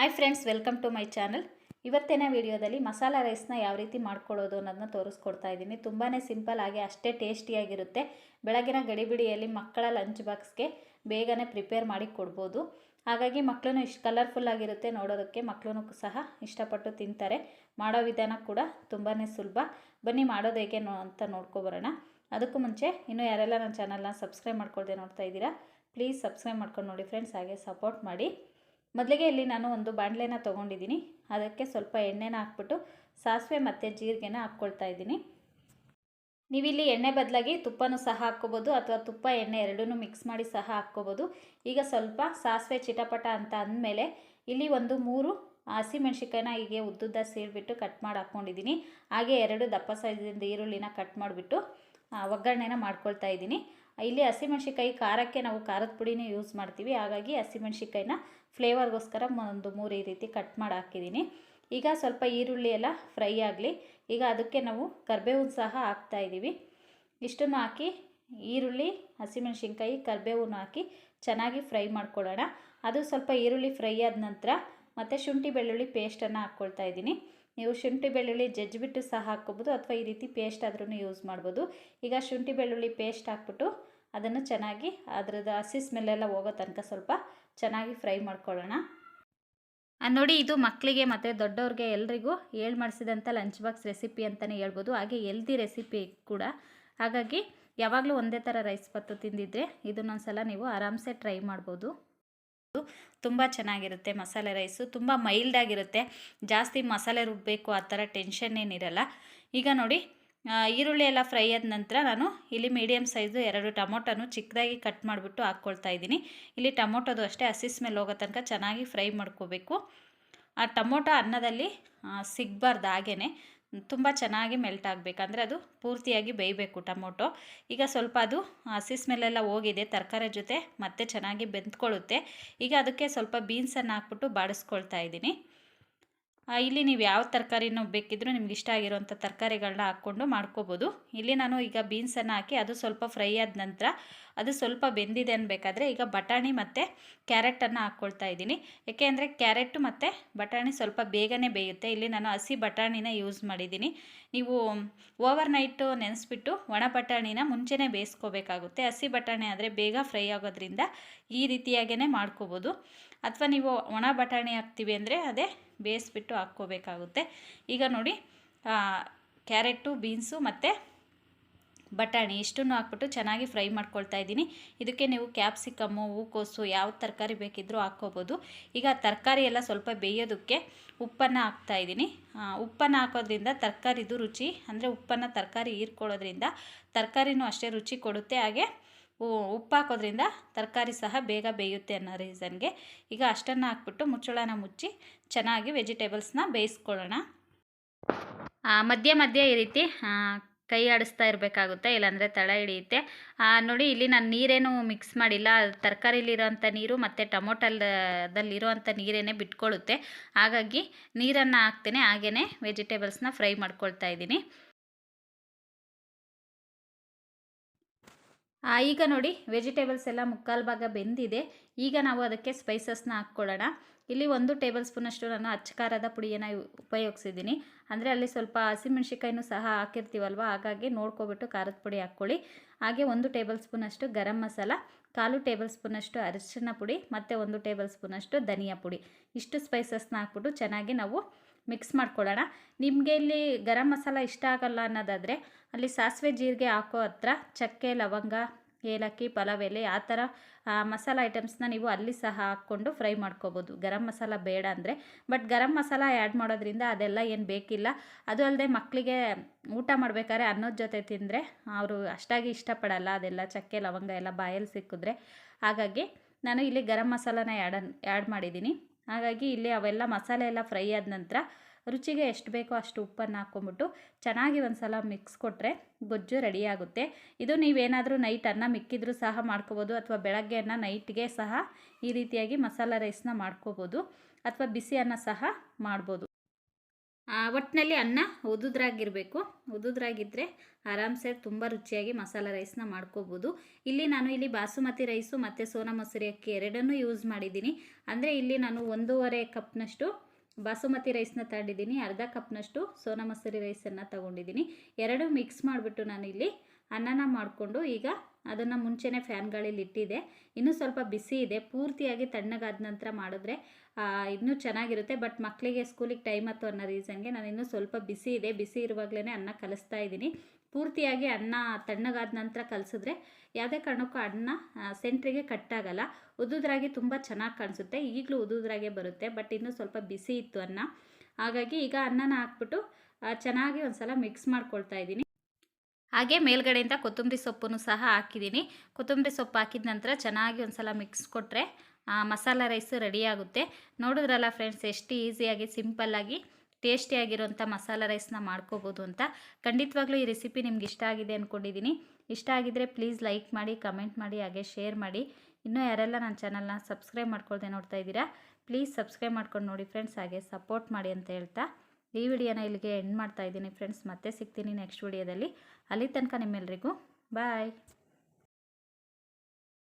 Hi friends welcome to my channel ಇವತ್ತಿನ ವಿಡಿಯೋದಲ್ಲಿ ಮಸಾಲ ರೈಸ್ನ ಯಾವ ರೀತಿ ಮಾಡ್ಕೊಳ್ಳೋದು ಅನ್ನೋದನ್ನ ತೋರಿಸ್ಕೊಡ್ತಾ ಇದ್ದೀನಿ. ತುಂಬಾ ಸಿಂಪಲ್ ಆಗಿ ಅಷ್ಟೇ ಟೇಸ್ಟಿಯಾಗಿರುತ್ತೆ ಬೆಳಗಿನ ಗಡಿಬಿಡಿಯಲ್ಲಿ ಮಕ್ಕಳ ಲಂಚ್ ಬಾಕ್ಸ್ಗೆ ಬೇಗನೆ ಪ್ರಿಪೇರ್ ಮಾಡಿ ಕೊಡ್ಬೋದು. ಹಾಗಾಗಿ ಮಕ್ಕಳು ಇಷ್ಟು ಕಲರ್ಫುಲ್ ಆಗಿರುತ್ತೆ ನೋಡೋದಕ್ಕೆ. ಮಕ್ಕಳು ಸಹ ಇಷ್ಟಪಟ್ಟು ತಿಂತಾರೆ. ಮಾಡೋ ವಿಧಾನ ಕೂಡ ತುಂಬಾ ಸುಲಭ. ಬನ್ನಿ ಮಾಡೋದು ಹೇಗೆ ನೋ ಅಂತ ನೋಡ್ಕೊಬರೋಣ ಅದಕ್ಕೂ ಮುಂಚೆ ಇನ್ನೂ ಯಾರೆಲ್ಲ ನನ್ನ ಚಾನಲ್ನ ಸಬ್ಸ್ಕ್ರೈಬ್ ಮಾಡ್ಕೊಳ್ದೆ ನೋಡ್ತಾ ಇದ್ದೀರಾ ಪ್ಲೀಸ್ ಸಬ್ಸ್ಕ್ರೈಬ್ ಮಾಡ್ಕೊಂಡು ನೋಡಿ ಫ್ರೆಂಡ್ಸ್ ಹಾಗೆ ಸಪೋರ್ಟ್ ಮಾಡಿ. ಮೊದಲಿಗೆ ಇಲ್ಲಿ ನಾನು ಒಂದು ಬಾಣಲೆನ ತೊಗೊಂಡಿದ್ದೀನಿ. ಅದಕ್ಕೆ ಸ್ವಲ್ಪ ಎಣ್ಣೆನ ಹಾಕ್ಬಿಟ್ಟು ಸಾಸಿವೆ ಮತ್ತು ಜೀರಿಗೆನ ಹಾಕ್ಕೊಳ್ತಾ ಇದ್ದೀನಿ. ನೀವಿಲ್ಲಿ ಎಣ್ಣೆ ಬದಲಾಗಿ ತುಪ್ಪನೂ ಸಹ ಹಾಕ್ಕೋಬೋದು ಅಥವಾ ತುಪ್ಪ, ಎಣ್ಣೆ ಎರಡೂ ಮಿಕ್ಸ್ ಮಾಡಿ ಸಹ ಹಾಕ್ಕೋಬೋದು. ಈಗ ಸ್ವಲ್ಪ ಸಾಸಿವೆ ಚಿಟಪಟ ಅಂತ ಅಂದಮೇಲೆ ಇಲ್ಲಿ ಒಂದು ಮೂರು ಹಸಿಮೆಣ್ಸಿಕಾಯಿನ ಹೀಗೆ ಉದ್ದುದ್ದ ಸೀಳ್ಬಿಟ್ಟು ಕಟ್ ಮಾಡಿ ಹಾಕ್ಕೊಂಡಿದ್ದೀನಿ. ಹಾಗೆ ಎರಡು ದಪ್ಪ ಸೈಜಿಂದ ಈರುಳ್ಳಿನ ಕಟ್ ಮಾಡಿಬಿಟ್ಟು ಒಗ್ಗರಣೆನ ಮಾಡ್ಕೊಳ್ತಾ ಇದ್ದೀನಿ. ಇಲ್ಲಿ ಹಸಿಮೆಣ್ಸಿಕಾಯಿ ಖಾರಕ್ಕೆ ನಾವು ಖಾರದ ಪುಡಿನೇ ಯೂಸ್ ಮಾಡ್ತೀವಿ. ಹಾಗಾಗಿ ಹಸಿಮೆಣ್ಸಿಕಾಯಿನ ಫ್ಲೇವರ್ಗೋಸ್ಕರ ಒಂದು ಮೂರು ಈ ರೀತಿ ಕಟ್ ಮಾಡಿ ಹಾಕಿದ್ದೀನಿ. ಈಗ ಸ್ವಲ್ಪ ಈರುಳ್ಳಿ ಎಲ್ಲ ಫ್ರೈ ಆಗಲಿ. ಈಗ ಅದಕ್ಕೆ ನಾವು ಕರ್ಬೇವು ಸಹ ಹಾಕ್ತಾ ಇದ್ದೀವಿ. ಇಷ್ಟನ್ನು ಹಾಕಿ ಈರುಳ್ಳಿ, ಹಸಿಮೆಣ್ಸಿನ್ಕಾಯಿ ಕರ್ಬೇವನ್ನು ಹಾಕಿ ಚೆನ್ನಾಗಿ ಫ್ರೈ ಮಾಡ್ಕೊಳ್ಳೋಣ. ಅದು ಸ್ವಲ್ಪ ಈರುಳ್ಳಿ ಫ್ರೈ ಆದ ನಂತರ ಮತ್ತು ಶುಂಠಿ ಬೆಳ್ಳುಳ್ಳಿ ಪೇಸ್ಟನ್ನು ಹಾಕ್ಕೊಳ್ತಾ ಇದ್ದೀನಿ. ನೀವು ಶುಂಠಿ ಬೆಳ್ಳುಳ್ಳಿ ಜಜ್ಜಿಬಿಟ್ಟು ಸಹ ಹಾಕ್ಕೋಬೋದು ಅಥವಾ ಈ ರೀತಿ ಪೇಸ್ಟ್ ಆದ್ರೂ ಯೂಸ್ ಮಾಡ್ಬೋದು. ಈಗ ಶುಂಠಿ ಬೆಳ್ಳುಳ್ಳಿ ಪೇಸ್ಟ್ ಹಾಕ್ಬಿಟ್ಟು ಅದನ್ನು ಚೆನ್ನಾಗಿ ಅದರದ್ದು ಹಸಿ ಸ್ಮೆಲ್ಲೆಲ್ಲ ಹೋಗೋ ತನಕ ಸ್ವಲ್ಪ ಚೆನ್ನಾಗಿ ಫ್ರೈ ಮಾಡ್ಕೊಳ್ಳೋಣ. ನೋಡಿ ಇದು ಮಕ್ಕಳಿಗೆ ಮತ್ತು ದೊಡ್ಡವ್ರಿಗೆ ಎಲ್ರಿಗೂ ಹೇಳ್ ಮಾಡಿಸಿದಂಥ ಲಂಚ್ ಬಾಕ್ಸ್ ರೆಸಿಪಿ ಅಂತಲೇ ಹೇಳ್ಬೋದು. ಹಾಗೆ ಎಲ್ದಿ ರೆಸಿಪಿ ಕೂಡ. ಹಾಗಾಗಿ ಯಾವಾಗಲೂ ಒಂದೇ ಥರ ರೈಸ್ ಪತ್ತು ತಿಂದಿದ್ದರೆ ಇದನ್ನೊಂದು ಸಲ ನೀವು ಆರಾಮ್ಸೆ ಟ್ರೈ ಮಾಡ್ಬೋದು. ತುಂಬ ಚೆನ್ನಾಗಿರುತ್ತೆ ಮಸಾಲೆ ರೈಸು, ತುಂಬ ಮೈಲ್ಡಾಗಿರುತ್ತೆ ಜಾಸ್ತಿ ಮಸಾಲೆ ರುಬ್ಬಬೇಕು ಆ ಥರ ಟೆನ್ಷನ್ ಏನಿರಲ್ಲ. ಈಗ ನೋಡಿ ಈರುಳ್ಳಿ ಎಲ್ಲ ಫ್ರೈ ಆದ ನಂತರ ನಾನು ಇಲ್ಲಿ ಮೀಡಿಯಮ್ ಸೈಜು ಎರಡು ಟೊಮೊಟೊನು ಚಿಕ್ಕದಾಗಿ ಕಟ್ ಮಾಡಿಬಿಟ್ಟು ಹಾಕ್ಕೊಳ್ತಾ ಇದ್ದೀನಿ. ಇಲ್ಲಿ ಟೊಮೊಟೊದು ಅಷ್ಟೇ ಹಸಿಸ್ ಸ್ಮೆಲ್ ಹೋಗೋ ತನಕ ಚೆನ್ನಾಗಿ ಫ್ರೈ ಮಾಡ್ಕೋಬೇಕು. ಆ ಟೊಮೊಟೊ ಅನ್ನದಲ್ಲಿ ಸಿಗಬಾರ್ದು ಹಾಗೇ ತುಂಬ ಚೆನ್ನಾಗಿ ಮೆಲ್ಟ್ ಆಗಬೇಕು. ಅಂದರೆ ಅದು ಪೂರ್ತಿಯಾಗಿ ಬೇಯಬೇಕು ಟೊಮೊಟೊ. ಈಗ ಸ್ವಲ್ಪ ಅದು ಹಸಿ ಸ್ಮೆಲ್ಲೆಲ್ಲ ಹೋಗಿದೆ, ತರಕಾರಿ ಜೊತೆ ಮತ್ತೆ ಚೆನ್ನಾಗಿ ಬೆಂದ್ಕೊಳ್ಳುತ್ತೆ. ಈಗ ಅದಕ್ಕೆ ಸ್ವಲ್ಪ ಬೀನ್ಸನ್ನು ಹಾಕ್ಬಿಟ್ಟು ಬಾಡಿಸ್ಕೊಳ್ತಾ ಇದ್ದೀನಿ. ಇಲ್ಲಿ ನೀವು ಯಾವ ತರಕಾರಿನೂ ಬೇಕಿದ್ರೂ ನಿಮ್ಗೆ ಇಷ್ಟ ಆಗಿರುವಂಥ ತರಕಾರಿಗಳನ್ನ ಹಾಕ್ಕೊಂಡು ಮಾಡ್ಕೋಬೋದು. ಇಲ್ಲಿ ನಾನು ಈಗ ಬೀನ್ಸನ್ನು ಹಾಕಿ ಅದು ಸ್ವಲ್ಪ ಫ್ರೈ ಆದ ನಂತರ ಅದು ಸ್ವಲ್ಪ ಬೆಂದಿದೆ ಅನ್ಬೇಕಾದ್ರೆ ಈಗ ಬಟಾಣಿ ಮತ್ತು ಕ್ಯಾರೆಟನ್ನು ಹಾಕ್ಕೊಳ್ತಾ ಇದ್ದೀನಿ. ಏಕೆಂದರೆ ಕ್ಯಾರೆಟು ಮತ್ತು ಬಟಾಣಿ ಸ್ವಲ್ಪ ಬೇಗನೆ ಬೇಯುತ್ತೆ. ಇಲ್ಲಿ ನಾನು ಹಸಿ ಬಟಾಣಿನ ಯೂಸ್ ಮಾಡಿದ್ದೀನಿ. ನೀವು ಓವರ್ ನೈಟು ನೆನೆಸ್ಬಿಟ್ಟು ಒಣ ಬಟಾಣಿನ ಮುಂಚೆನೇ ಬೇಯಿಸ್ಕೋಬೇಕಾಗುತ್ತೆ. ಹಸಿ ಬಟಾಣಿ ಆದರೆ ಬೇಗ ಫ್ರೈ ಆಗೋದ್ರಿಂದ ಈ ರೀತಿಯಾಗೇ ಮಾಡ್ಕೋಬೋದು. ಅಥವಾ ನೀವು ಒಣ ಬಟಾಣಿ ಹಾಕ್ತೀವಿ ಅಂದರೆ ಅದೇ ಬೇಯಿಸ್ಬಿಟ್ಟು ಹಾಕ್ಕೋಬೇಕಾಗುತ್ತೆ. ಈಗ ನೋಡಿ ಕ್ಯಾರೆಟು, ಬೀನ್ಸು ಮತ್ತು ಬಟಾಣಿ ಇಷ್ಟನ್ನು ಹಾಕ್ಬಿಟ್ಟು ಚೆನ್ನಾಗಿ ಫ್ರೈ ಮಾಡ್ಕೊಳ್ತಾ ಇದ್ದೀನಿ. ಇದಕ್ಕೆ ನೀವು ಕ್ಯಾಪ್ಸಿಕಮ್ಮು, ಹೂಕೋಸು ಯಾವ ತರಕಾರಿ ಬೇಕಿದ್ದರೂ ಹಾಕ್ಕೋಬೋದು. ಈಗ ತರಕಾರಿ ಎಲ್ಲ ಸ್ವಲ್ಪ ಬೇಯೋದಕ್ಕೆ ಉಪ್ಪನ್ನು ಹಾಕ್ತಾ ಇದ್ದೀನಿ. ಉಪ್ಪನ್ನು ಹಾಕೋದ್ರಿಂದ ತರಕಾರಿದು ರುಚಿ, ಅಂದರೆ ಉಪ್ಪನ್ನು ತರಕಾರಿ ಹೀರ್ಕೊಳ್ಳೋದ್ರಿಂದ ತರಕಾರಿನೂ ಅಷ್ಟೇ ರುಚಿ ಕೊಡುತ್ತೆ. ಹಾಗೆ ಉಪ್ಪು ಹಾಕೋದ್ರಿಂದ ತರಕಾರಿ ಸಹ ಬೇಗ ಬೇಯುತ್ತೆ ಅನ್ನೋ ರೀಸನ್ಗೆ. ಈಗ ಅಷ್ಟನ್ನು ಹಾಕ್ಬಿಟ್ಟು ಮುಚ್ಚಳನ ಮುಚ್ಚಿ ಚೆನ್ನಾಗಿ ವೆಜಿಟೇಬಲ್ಸ್ನ ಬೇಯಿಸ್ಕೊಳ್ಳೋಣ. ಮಧ್ಯೆ ಮಧ್ಯೆ ಈ ರೀತಿ ಕೈ ಆಡಿಸ್ತಾ ಇರಬೇಕಾಗುತ್ತೆ, ಇಲ್ಲಾಂದರೆ ತಳ ಹಿಡಿಯುತ್ತೆ. ನೋಡಿ, ಇಲ್ಲಿ ನಾನು ನೀರೇನು ಮಿಕ್ಸ್ ಮಾಡಿಲ್ಲ. ತರಕಾರಿಲಿರೋಂಥ ನೀರು ಮತ್ತು ಟೊಮೊಟಲ್ದಲ್ಲಿರುವಂಥ ನೀರೇನೆ ಬಿಟ್ಕೊಳ್ಳುತ್ತೆ. ಹಾಗಾಗಿ ನೀರನ್ನು ಹಾಕ್ತೇನೆ ಹಾಗೆಯೇ ವೆಜಿಟೇಬಲ್ಸ್ನ ಫ್ರೈ ಮಾಡ್ಕೊಳ್ತಾ ಇದ್ದೀನಿ. ಈಗ ನೋಡಿ ವೆಜಿಟೇಬಲ್ಸ್ ಎಲ್ಲ ಮುಕ್ಕಾಲು ಭಾಗ ಬೆಂದಿದೆ. ಈಗ ನಾವು ಅದಕ್ಕೆ ಸ್ಪೈಸಸ್ನ ಹಾಕ್ಕೊಳ್ಳೋಣ. ಇಲ್ಲಿ ಒಂದು ಟೇಬಲ್ ಸ್ಪೂನಷ್ಟು ನಾನು ಅಚ್ಚಕಾರದ ಪುಡಿಯನ್ನು ಉಪಯೋಗಿಸಿದ್ದೀನಿ. ಅಂದರೆ ಅಲ್ಲಿ ಸ್ವಲ್ಪ ಹಸಿಮೆಣ್ಸಿಕಾಯಿನೂ ಸಹ ಹಾಕಿರ್ತೀವಲ್ವ? ಹಾಗಾಗಿ ನೋಡ್ಕೊಬಿಟ್ಟು ಖಾರದ ಪುಡಿ ಹಾಕ್ಕೊಳ್ಳಿ. ಹಾಗೆ ಒಂದು ಟೇಬಲ್ ಸ್ಪೂನಷ್ಟು ಗರಂ ಮಸಾಲ, ಕಾಲು ಟೇಬಲ್ ಸ್ಪೂನಷ್ಟು ಅರಿಶಿನ ಪುಡಿ, ಮತ್ತು ಒಂದು ಟೇಬಲ್ ಸ್ಪೂನಷ್ಟು ಧನಿಯಾ ಪುಡಿ. ಇಷ್ಟು ಸ್ಪೈಸಸ್ನ ಹಾಕ್ಬಿಟ್ಟು ಚೆನ್ನಾಗಿ ನಾವು ಮಿಕ್ಸ್ ಮಾಡ್ಕೊಳ್ಳೋಣ. ನಿಮಗೆ ಇಲ್ಲಿ ಗರಂ ಮಸಾಲ ಇಷ್ಟ ಆಗಲ್ಲ ಅನ್ನೋದಾದರೆ ಅಲ್ಲಿ ಸಾಸಿವೆ ಜೀರಿಗೆ ಹಾಕೋ ಹತ್ರ ಚಕ್ಕೆ, ಲವಂಗ, ಏಲಕ್ಕಿ, ಪಲಾವ್, ಎಲೆ ಆ ಥರ ಮಸಾಲ ಐಟಮ್ಸ್ನ ನೀವು ಅಲ್ಲಿ ಸಹ ಹಾಕ್ಕೊಂಡು ಫ್ರೈ ಮಾಡ್ಕೋಬೋದು. ಗರಂ ಮಸಾಲ ಬೇಡ ಅಂದರೆ. ಬಟ್ ಗರಂ ಮಸಾಲ ಆ್ಯಡ್ ಮಾಡೋದ್ರಿಂದ ಅದೆಲ್ಲ ಏನು ಬೇಕಿಲ್ಲ. ಅದು ಅಲ್ಲದೆ ಮಕ್ಕಳಿಗೆ ಊಟ ಮಾಡಬೇಕಾದ್ರೆ ಅನ್ನೋದ ಜೊತೆ ತಿಂದರೆ ಅವರು ಅಷ್ಟಾಗಿ ಇಷ್ಟಪಡಲ್ಲ ಅದೆಲ್ಲ ಚಕ್ಕೆ, ಲವಂಗ ಎಲ್ಲ ಬಾಯಲ್ಲಿ ಸಿಕ್ಕಿದ್ರೆ. ಹಾಗಾಗಿ ನಾನು ಇಲ್ಲಿ ಗರಂ ಮಸಾಲಾನ ಆ್ಯಡ್ ಆ್ಯಡ್ ಮಾಡಿದ್ದೀನಿ. ಹಾಗಾಗಿ ಇಲ್ಲಿ ಅವೆಲ್ಲ ಮಸಾಲೆ ಎಲ್ಲ ಫ್ರೈ ಆದ ನಂತರ ರುಚಿಗೆ ಎಷ್ಟು ಬೇಕೋ ಅಷ್ಟು ಉಪ್ಪನ್ನು ಹಾಕ್ಕೊಂಬಿಟ್ಟು ಚೆನ್ನಾಗಿ ಒಂದು ಸಲ ಮಿಕ್ಸ್ ಕೊಟ್ಟರೆ ಗೊಜ್ಜು ರೆಡಿಯಾಗುತ್ತೆ ಇದು ನೀವೇನಾದರೂ ನೈಟ್ ಅನ್ನ ಮಿಕ್ಕಿದ್ರೂ ಸಹ ಮಾಡ್ಕೋಬೋದು ಅಥವಾ ಬೆಳಗ್ಗೆ ಅನ್ನ ನೈಟ್ಗೆ ಸಹ ಈ ರೀತಿಯಾಗಿ ಮಸಾಲ ರೈಸ್ನ ಮಾಡ್ಕೋಬೋದು ಅಥವಾ ಬಿಸಿ ಅನ್ನ ಸಹ ಮಾಡ್ಬೋದು. ಒಟ್ಟಿನಲ್ಲಿ ಅನ್ನ ಉದುದ್ರಾಗಿರಬೇಕು ಉದುದ್ರಾಗಿದ್ದರೆ ಆರಾಮ್ಸೆ ತುಂಬ ರುಚಿಯಾಗಿ ಮಸಾಲ ರೈಸ್ನ ಮಾಡ್ಕೋಬೋದು. ಇಲ್ಲಿ ನಾನು ಇಲ್ಲಿ ಬಾಸುಮತಿ ರೈಸು ಮತ್ತು ಸೋನಾ ಮೊಸರಿ ಅಕ್ಕಿ ಎರಡನ್ನೂ ಯೂಸ್ ಮಾಡಿದ್ದೀನಿ. ಅಂದರೆ ಇಲ್ಲಿ ನಾನು ಒಂದೂವರೆ ಕಪ್ನಷ್ಟು ಬಾಸುಮತಿ ರೈಸ್ನ ತಗೊಂಡಿದ್ದೀನಿ. ಅರ್ಧ ಕಪ್ನಷ್ಟು ಸೋನಾ ಮೊಸರಿ ರೈಸನ್ನು ತಗೊಂಡಿದ್ದೀನಿ. ಎರಡು ಮಿಕ್ಸ್ ಮಾಡಿಬಿಟ್ಟು ನಾನು ಇಲ್ಲಿ ಅನ್ನನ ಮಾಡಿಕೊಂಡು ಈಗ ಅದನ್ನು ಮುಂಚೆನೇ ಫ್ಯಾನ್ ಗಾಳಿಲಿ ಇಟ್ಟಿದೆ. ಇನ್ನೂ ಸ್ವಲ್ಪ ಬಿಸಿ ಇದೆ. ಪೂರ್ತಿಯಾಗಿ ತಣ್ಣಗಾದ ನಂತರ ಮಾಡಿದ್ರೆ ಇನ್ನೂ ಚೆನ್ನಾಗಿರುತ್ತೆ. ಬಟ್ ಮಕ್ಕಳಿಗೆ ಸ್ಕೂಲಿಗೆ ಟೈಮ್ ಹತ್ತು ಅನ್ನೋ ರೀಸನ್ಗೆ ನಾನು ಇನ್ನೂ ಸ್ವಲ್ಪ ಬಿಸಿ ಇದೆ. ಬಿಸಿ ಇರುವಾಗಲೇ ಅನ್ನ ಕಲಿಸ್ತಾ ಇದ್ದೀನಿ. ಪೂರ್ತಿಯಾಗಿ ಅನ್ನ ತಣ್ಣಗಾದ ನಂತರ ಕಲಿಸಿದ್ರೆ ಯಾವುದೇ ಕಾರಣಕ್ಕೂ ಅನ್ನ ಸೆಂಟ್ರಿಗೆ ಕಟ್ಟಾಗಲ್ಲ. ಉದುದ್ರಾಗಿ ತುಂಬ ಚೆನ್ನಾಗಿ ಕಾಣಿಸುತ್ತೆ. ಈಗಲೂ ಉದುದ್ರಾಗೆ ಬರುತ್ತೆ. ಬಟ್ ಇನ್ನೂ ಸ್ವಲ್ಪ ಬಿಸಿ ಇತ್ತು ಅನ್ನ. ಹಾಗಾಗಿ ಈಗ ಅನ್ನನ ಹಾಕ್ಬಿಟ್ಟು ಚೆನ್ನಾಗಿ ಒಂದು ಸಲ ಮಿಕ್ಸ್ ಮಾಡ್ಕೊಳ್ತಾ ಇದ್ದೀನಿ. ಹಾಗೆ ಮೇಲ್ಗಡೆಯಿಂದ ಕೊತ್ತಂಬರಿ ಸೊಪ್ಪನ್ನು ಸಹ ಹಾಕಿದ್ದೀನಿ. ಕೊತ್ತಂಬರಿ ಸೊಪ್ಪು ಹಾಕಿದ ನಂತರ ಚೆನ್ನಾಗಿ ಒಂದು ಸಲ ಮಿಕ್ಸ್ ಕೊಟ್ಟರೆ ಮಸಾಲ ರೈಸ್ ರೆಡಿ ಆಗುತ್ತೆ. ನೋಡಿದ್ರಲ್ಲ ಫ್ರೆಂಡ್ಸ್ ಎಷ್ಟು ಈಸಿಯಾಗಿ ಸಿಂಪಲ್ಲಾಗಿ ಟೇಸ್ಟಿಯಾಗಿರುವಂಥ ಮಸಾಲ ರೈಸ್ನ ಮಾಡ್ಕೋಬೋದು ಅಂತ. ಖಂಡಿತವಾಗ್ಲೂ ಈ ರೆಸಿಪಿ ನಿಮ್ಗೆ ಇಷ್ಟ ಆಗಿದೆ ಅಂದ್ಕೊಂಡಿದ್ದೀನಿ ಇಷ್ಟ ಆಗಿದ್ದರೆ ಪ್ಲೀಸ್ ಲೈಕ್ ಮಾಡಿ ಕಮೆಂಟ್ ಮಾಡಿ, ಹಾಗೆ ಶೇರ್ ಮಾಡಿ. ಇನ್ನೂ ಯಾರೆಲ್ಲ ನನ್ನ ಚಾನಲ್ನ ಸಬ್ಸ್ಕ್ರೈಬ್ ಮಾಡ್ಕೊಳ್ದೆ ನೋಡ್ತಾ ಇದ್ದೀರಾ ಪ್ಲೀಸ್ ಸಬ್ಸ್ಕ್ರೈಬ್ ಮಾಡ್ಕೊಂಡು ನೋಡಿ ಫ್ರೆಂಡ್ಸ್ ಹಾಗೆ ಸಪೋರ್ಟ್ ಮಾಡಿ ಅಂತ ಹೇಳ್ತಾ. ಈ ವಿಡಿಯೋನ ಇಲ್ಲಿಗೆ ಎಂಡ್ ಮಾಡ್ತಾ ಇದ್ದೀನಿ ಫ್ರೆಂಡ್ಸ್ ಮತ್ತೆ ಸಿಗ್ತೀನಿ ನೆಕ್ಸ್ಟ್ ವಿಡಿಯೋದಲ್ಲಿ. ಅಲ್ಲಿ ತನಕ ನಿಮ್ಮೆಲ್ರಿಗೂ. ಬಾಯ್